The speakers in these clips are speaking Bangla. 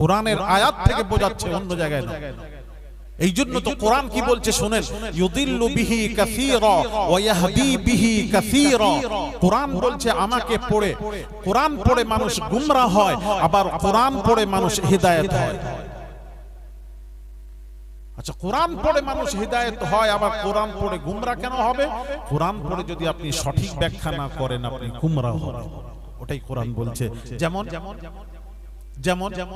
কোরআনের আয়াত থেকে বোঝাচ্ছে অন্য জায়গায় না। এই জন্য তো কোরআন কি বলছে শুনেন? ইউদিল্লু বিহি কাসীরা ওয়া ইয়াহদি বিহি কাসীরা। কোরআন বলছে আমাকে পড়ে। কোরআন পড়ে মানুষ গুমরা হয় আবার কোরআন পড়ে মানুষ হিদায়াত হয়। আচ্ছা কোরআন পড়ে মানুষ হিদায়ত হয় আবার কোরআন পড়ে গুমরা কেন হবে? কোরআন পড়ে যদি আপনি সঠিক ব্যাখ্যা না করেন আপনি গুমরা হবেন। ওটাই কোরআন বলছে। যেমন যেমন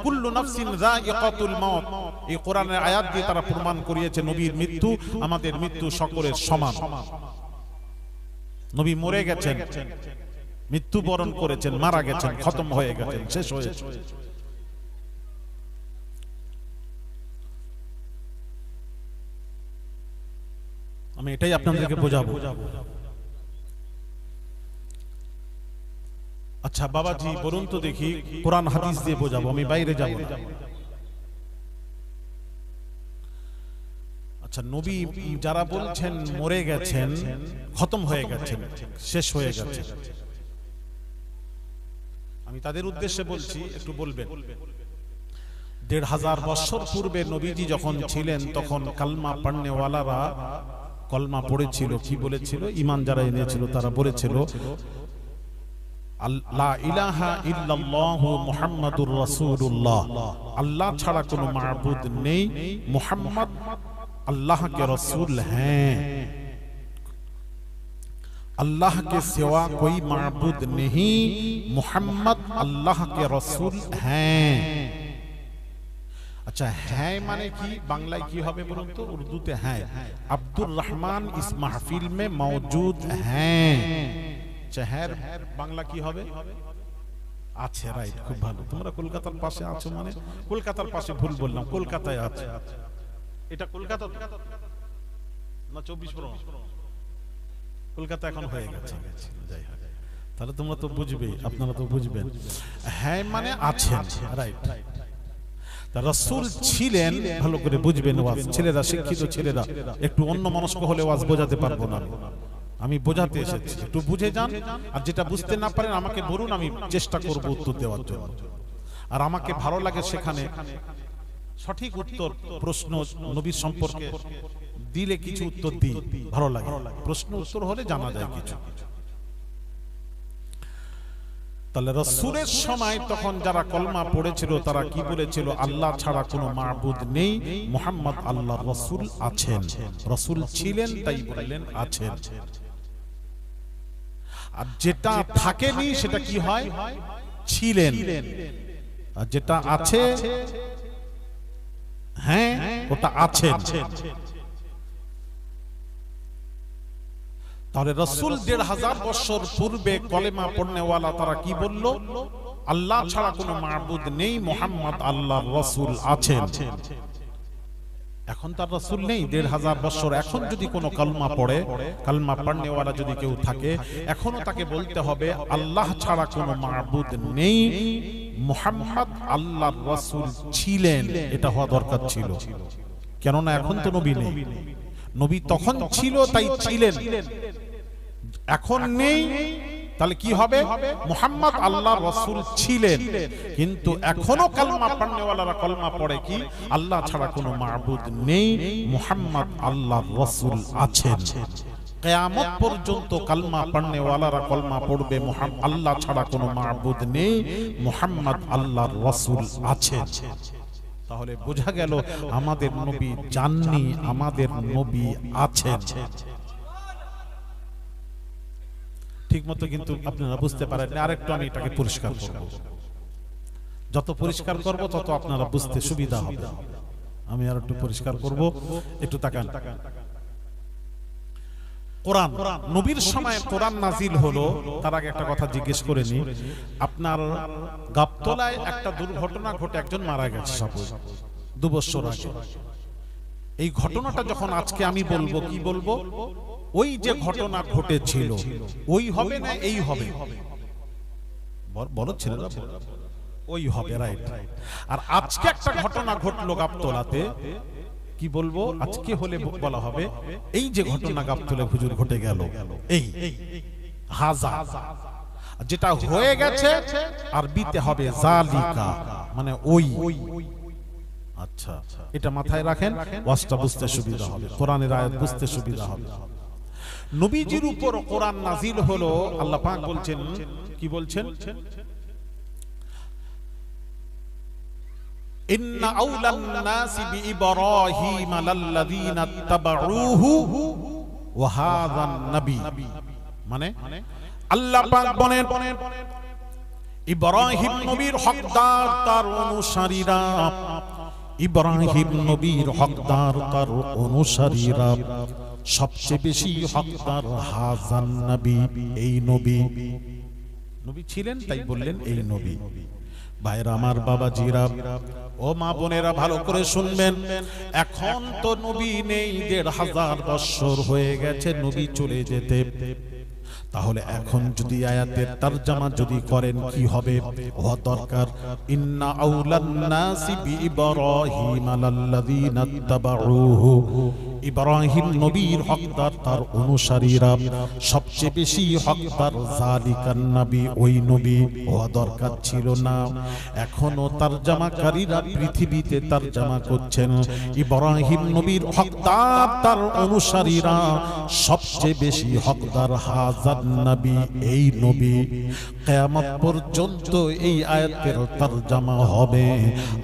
কুল্লু নাফসিন যায়িকাতুল এই কোরআনের আয়াত দিয়ে তারা প্রমাণ করিয়েছে নবীর মৃত্যু আমাদের মৃত্যু সকলের সমান। নবী মরে গেছেন, মৃত্যুবরণ করেছেন, মারা গেছেন, খতম হয়ে গেছেন, শেষ হয়েছে আমি এটাই আপনাদেরকে বোঝাবো। আচ্ছা বাবাজি বলুন তো দেখি কোরআন হাদিস দিয়ে বোঝাবো আমি বাইরে যাব আচ্ছা নবী যারা বলছেন মরে গেছেন খতম হয়ে গেছেন শেষ হয়ে গেছে আমি তাদের উদ্দেশ্যে বলছি একটু বলবেন। দেড় হাজার বছর পূর্বে নবীজি যখন ছিলেন তখন কালমা পান্নেওয়ালারা কলমা পড়েছিল কি বলেছিল? ইমান যারা এনেছিল তারা বলেছিল اللہ اللہ محمد اللہ اللہ کے سوا کوئی معبود نہیں محمد اللہ کے رسول ہیں اچھا ہے مانے کی بنگلہ کی ہوتے اردو تے ہیں عبد الرحمن اس محفیل میں موجود ہیں চেহার বাংলা কি হবে? আছে রাইট খুব ভালো। তোমরা কলকাতার পাশে আছো মানে? কলকাতার পাশে ভুল বললাম কলকাতায় আছে। এটা কলকাতা? না চব্বিশ পরগনা। কলকাতা এখন হয়ে গেছে। যাই হোক। তাহলে তোমরা তো বুঝবে আপনারা তো বুঝবেন। হ্যাঁ মানে আছেন। রাইট রসুল ছিলেন ভালো করে বুঝবেন ওয়াজ। ছেলেরা শিক্ষিত ছেলেরা একটু অন্য মনস্ক হলে ওয়াজ বোঝাতে পারব না আমি বোঝাতে এসেছি। একটু বুঝে যান, আর যেটা বুঝতে না পারেন আমাকে বলুন আমি চেষ্টা করব উত্তর দেওয়ার জন্য। আর আমাকে ভালো লাগে সেখানে সঠিক উত্তর, প্রশ্ন নবীর সম্পর্কে দিলে কিছু উত্তর দিই। ভালো লাগে। প্রশ্ন উত্তর হলে জানা যায় কিছু। তাহলে রসুলের সময় তখন যারা কলমা পড়েছিল, তারা কি বলেছিল? আল্লাহ ছাড়া কোনো মাহবুদ নেই, মোহাম্মদ আল্লাহ রসুল আছেন। রসুল ছিলেন, তাই বললেন আছেন। আর যেটা থাকেনি সেটা কি হয়? ছিলেন। আর যেটা আছে হ্যাঁ ওটা আছে তাহলে রসুল দেড় হাজার বছর পূর্বে কলেমা পড়নেওয়ালা তারা কি বলল? আল্লাহ ছাড়া কোনো মাহবুদ নেই, মোহাম্মদ আল্লাহ রসুল আছেন। এখন তার রসুল নেই, দেড় হাজার বছর। এখন যদি কোনো কালমা পড়ে, কালমা পড়নেওয়ালা যদি কেউ থাকে, এখনও তাকে বলতে হবে, আল্লাহ ছাড়া কোনো মাহবুদ নেই, মোহাম্মদ আল্লাহ রসুল ছিলেন। এটা হওয়া দরকার ছিল। কেননা এখন তো নবী নেই। নবী তখন ছিল, তাই ছিলেন। এখন নেই তাহলে কি হবে? মোহাম্মদ আল্লাহ রসুল ছিলেন। কিন্তু এখনও কালমা পড়নেওয়ালারা কলমা পড়ে কি? আল্লাহ ছাড়া কোনো মাহবুদ নেই। মোহাম্মদ আল্লাহ রসুল আছেন। কেয়ামত পর্যন্ত কালমা পড়নেওয়ালারা কলমা পড়বে। আল্লাহ ছাড়া কোনো মাহবুদ নেই। মোহাম্মদ আল্লাহ রসুল আছেন। তাহলে বোঝা গেল, আমাদের নবী জাননি, আমাদের নবী আছেন। ঠিক মতো কিন্তু আপনারা বুঝতে পারেন আরেকটু আমি এটাকে পরিষ্কার করব। যত পরিষ্কার করব, তত আপনারা বুঝতে সুবিধা হবে। আমি আর একটু পরিষ্কার করব। একটু তাকান। কোরআন, নবীর সময় কোরআন নাজিল হলো, তার আগে একটা কথা জিজ্ঞেস করে নি। আপনার গাবতলায় একটা দুর্ঘটনা ঘটে, একজন মারা গেছে সাপোজ দু বছর আগে। এই ঘটনাটা যখন আজকে আমি বলব, কি বলব? ওই যে ঘটনা ঘটেছিল ওই হবে না এই হবে। বড় ছেলেরা ওই হবে রাইট আর আজকে একটা ঘটনা ঘটলো গাবতলাতে। কি বলব? আজকে হলে বলা হবে এই যে ঘটনা গাবতলে হুজুর ঘটে গেল এই হাজা। যেটা হয়ে গেছে আর বিতে হবে জালিকা মানে ওই। আচ্ছা। এটা মাথায় রাখেন ওয়াজটা বুঝতে সুবিধা হবে। কোরআনের আয়াত বুঝতে সুবিধা হবে। নবীজির উপর কোরআন নাজিল হলো, আল্লাহ পাক বলছেন, কি বলছেন? ইন্না আউলান নাসি বিইব্রাহিম তাবাউহু ওয়া হাযান মানে আল্লাহ পাক বলেন, ইব্রাহিম নবীর হকদার তার অনুসারীরা, ইব্রাহিম নবীর হকদার তার অনুসারীরা। সবচেয়ে বেশি হকদার হাজান নবী এই নবী। নবী ছিলেন তাই বললেন এই নবী। ভাইরা আমার বাবা জিরা ও মা বোনেরা ভালো করে শুনবেন। এখন তো নবী নেই দেড় হাজার বৎসর হয়ে গেছে নবী চলে যেতে। তাহলে এখন যদি আয়াতের তরজমা যদি করেন কি হবে? ও দরকার। ইন্না আউলান নাসি বিইব্রাহিম আলাল্লাযীনা তাবাউহু। ইব্রাহিম নবীর হকদার তার অনুসারীরা, সবচেয়ে বেশি হকদার জালিকান নবী ওই নবী হওয়া দরকার ছিল না। এখনও তরজমাকারীরা পৃথিবীতে তরজমা করছেন। ইব্রাহিম নবীর হকদার তার অনুসারীরা, সবচেয়ে বেশি হকদার হাজার নবী এই নবী। কিয়ামত পর্যন্ত এই আয়াতের তরজমা হবে।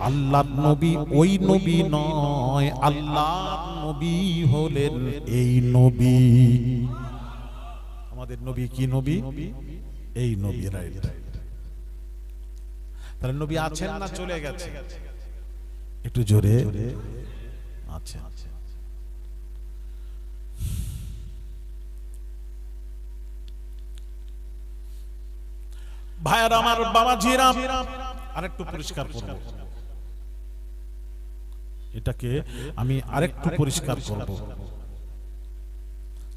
আল্লাহর নবী ওই নবী নয়, আল্লাহর নবী হলেন। এই নবী। আমাদের নবী কি নবী? এই নবী রাইট তাহলে নবী আছেন না চলে গেছে? একটু জোরে। আচ্ছা। ভাইয়ার আমার বাবা জিরাম আরেকটু পরিষ্কার করব। এটাকে আমি আরেকটু পরিষ্কার করব।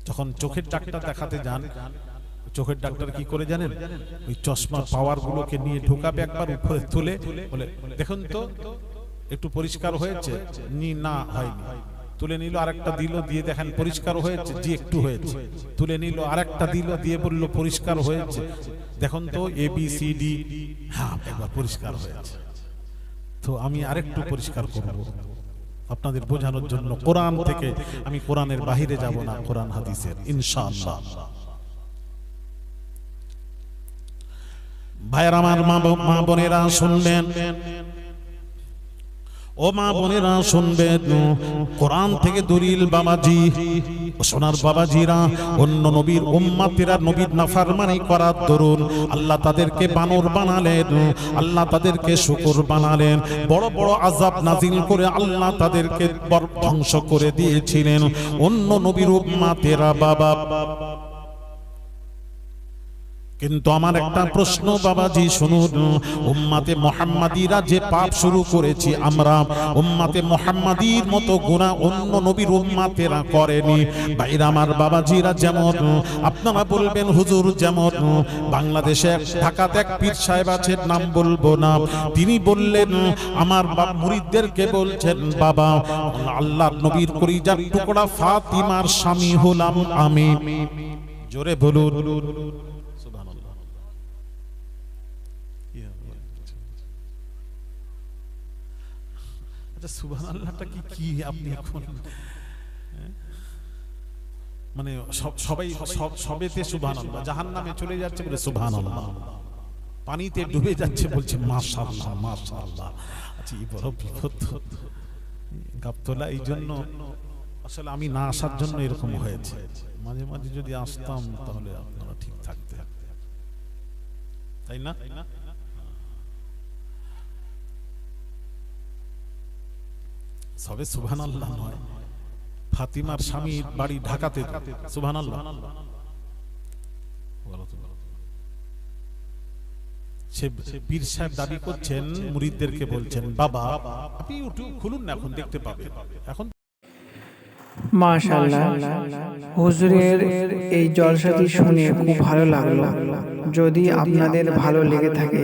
যখন চোখের ডাক্তার দেখাতে যান চোখের ডাক্তার কি করে জানেন? ওই চশমা পাওয়ার গুলোকে নিয়ে ঢোকাবে একবার উপরে তুলে বলে দেখুন তো একটু পরিষ্কার হয়েছে। নি না হয়নি। তুলে নিল আরেকটা দিল দিয়ে দেখেন পরিষ্কার হয়েছে জি একটু হয়েছে। তুলে নিল আরেকটা দিল দিয়ে বলল পরিষ্কার হয়েছে। দেখুন তো এ বি সি ডি হ্যাঁ একবার পরিষ্কার হয়েছে। তো আমি আরেকটু পরিষ্কার করব। আপনাদের বোঝানোর জন্য কোরআন থেকে আমি কোরআনের বাহিরে যাব না, কোরআন হাদিসের, ইনশাআল্লাহ। ভাইয়ের, আমার মা বোনেরা শুনবেন ও মা বোনেরা শুনবেন কোরআন থেকে দলিল বাবাজি সোনার বাবাজিরা, অন্য নবীর উম্মাতেরা নবীর নাফারমানি করার দরুন আল্লাহ তাদেরকে বানর বানালেন, আল্লাহ তাদেরকে শুকুর বানালেন। বড় বড় আজাব নাজিল করে আল্লাহ তাদেরকে ধ্বংস করে দিয়েছিলেন। অন্য নবীর উম্মাতেরা বাবা। কিন্তু আমার একটা প্রশ্ন বাবাজি শুনুন। উম্মাতে মোহাম্মদীরা যে পাপ শুরু করেছি আমরা উম্মাতে মোহাম্মদীর মতো গুণা অন্য নবীর উম্মাতেরা করেনি। বাইরে আমার বাবাজিরা যেমন আপনারা বলবেন হুজুর যেমন। বাংলাদেশে ঢাকাতে এক পীর সাহেব আছেন নাম বলব না। তিনি বললেন আমার বাপ মুরিদদেরকে বলছেন বাবা আল্লাহর নবীর করিজার টুকরা ফাতিমার স্বামী হলাম আমি। জোরে বলুন। আচ্ছা সুবহান আল্লাহটা কি কি আপনি এখন? মানে সব- সবাই, সব- সবেতে সুবহান আল্লাহ জাহান নামে চলে যাচ্ছে বলে সুবহান আল্লাহ পানিতে ডুবে যাচ্ছে বলছে, মাশাআল্লাহ মাশাআল্লাহ। আচ্ছা এই বড় বিপদ। গাবতলা এই জন্য আসলে আমি না আসার জন্য এরকম হয়েছে। মাঝে মাঝে যদি আসতাম তাহলে আপনারা ঠিক থাকতে তাই না? সবে সুবহান আল্লাহ নয়। ফাতিমার স্বামীর বাড়ি ঢাকাতে সুবহান আল্লাহ বলছেন, বাবা খুলুন এখন দেখতে এই শুনে ভালো লাগল। যদি আপনাদের ভালো লেগে থাকে